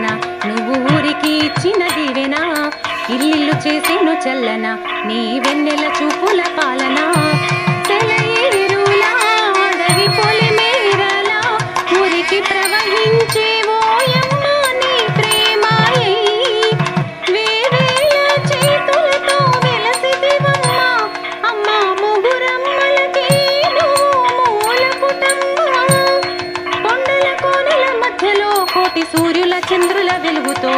చల్లనా? నువ్వు ఊరికి ఇచ్చిన దీవెనా ఇల్లు చేసేను చల్లనా? నీ వెన్నెల చూపుల పాలనా? దీపాల వెలుగుతో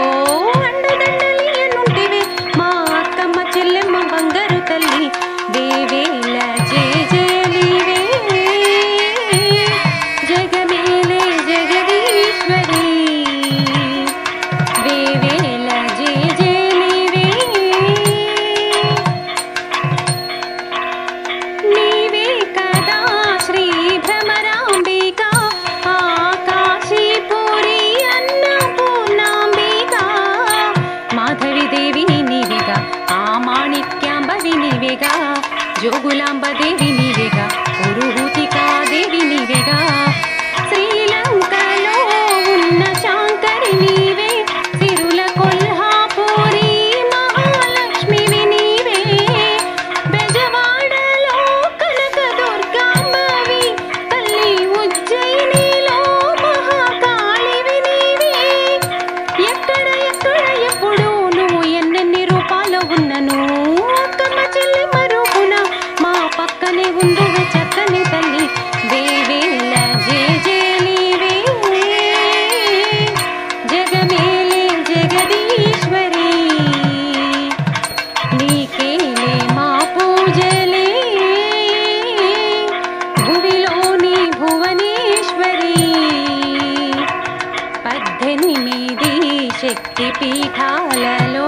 అండదండలియనుంటివి మా అక్కమ్మ చెల్లెమ్మ బంగారు తల్లి దేవేల జగమేలే జగదీశ్వరి. जो गुलाम बदेवी పరమేశ్వరీ పద్దెనిమిది శక్తిపీఠాలలో